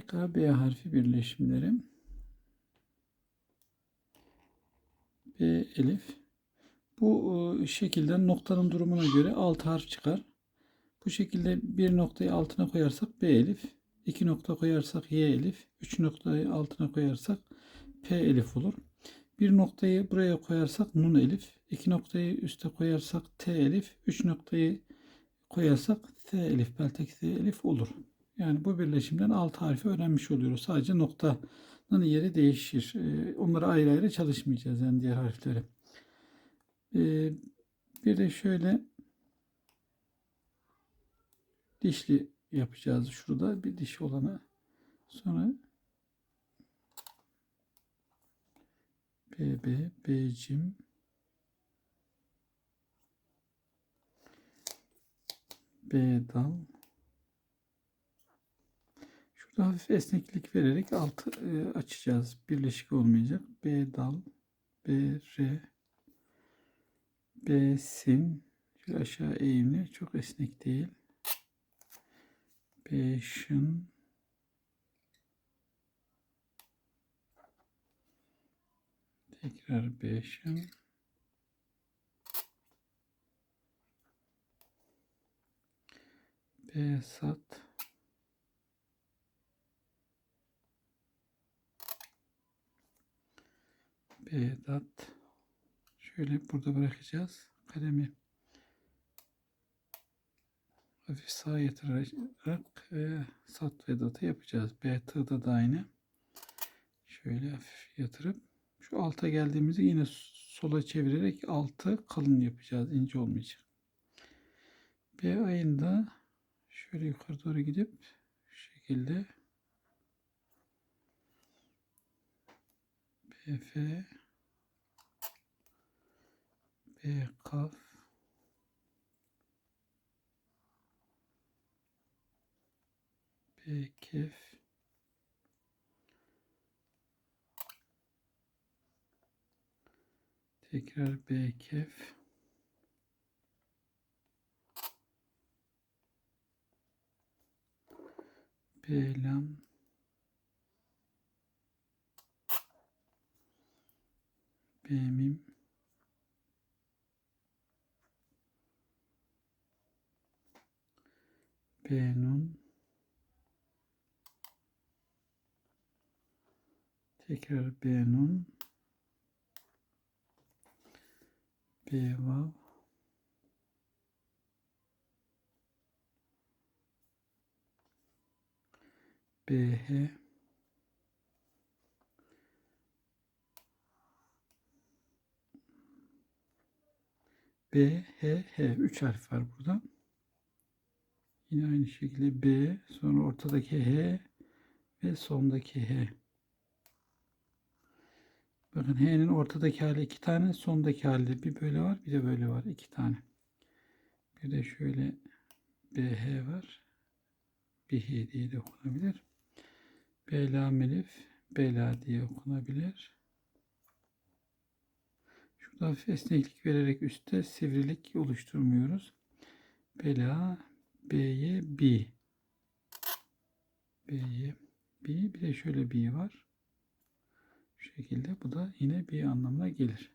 K, B harfi birleşimleri. B elif. Bu e, şekilde noktanın durumuna göre alt harf çıkar. Bu şekilde bir noktayı altına koyarsak B elif, iki nokta koyarsak Y elif, üç noktayı altına koyarsak P elif olur. Bir noktayı buraya koyarsak Nun elif, iki noktayı üste koyarsak T elif, üç noktayı koyarsak T elif, peltek T elif olur. Yani bu birleşimden alt harfi öğrenmiş oluyoruz. Sadece noktanın yeri değişir. Ee, Onları ayrı ayrı çalışmayacağız yani diğer harfleri. Ee, Bir de şöyle dişli yapacağız şurada bir dişi olanı. Sonra BB, B'cim, B dal. Şurada hafif esneklik vererek altı e, açacağız. Birleşik olmayacak. B dal, B R, B sin. Şöyle aşağı eğimli. Çok esnek değil. B şın. Tekrar B şın. B sat. B dat. Şöyle burada bırakacağız. Kalemi hafif sağa yatırarak e, sat ve datı yapacağız. B tığda da aynı. Şöyle hafif yatırıp şu alta geldiğimizde yine sola çevirerek altı kalın yapacağız. ince olmayacak. B ayında şöyle yukarı doğru gidip şu şekilde BF B kaf. B kef. Tekrar B kef. B lam. B mim B nun tekrar B nun B vav BH B, H, H. Üç harf var burada. Yine aynı şekilde B, sonra ortadaki H ve sondaki H. Bakın H'nin ortadaki hali iki tane, sondaki hali bir böyle var, bir de böyle var. iki tane. Bir de şöyle BH var. BH diye de okunabilir. Bela melif, bela diye okunabilir. Şurada hafif esneklik vererek üstte sivrilik oluşturmuyoruz. Bela, B'ye B. B'ye B. Bir de şöyle B var. Şu şekilde bu da yine B anlamına gelir.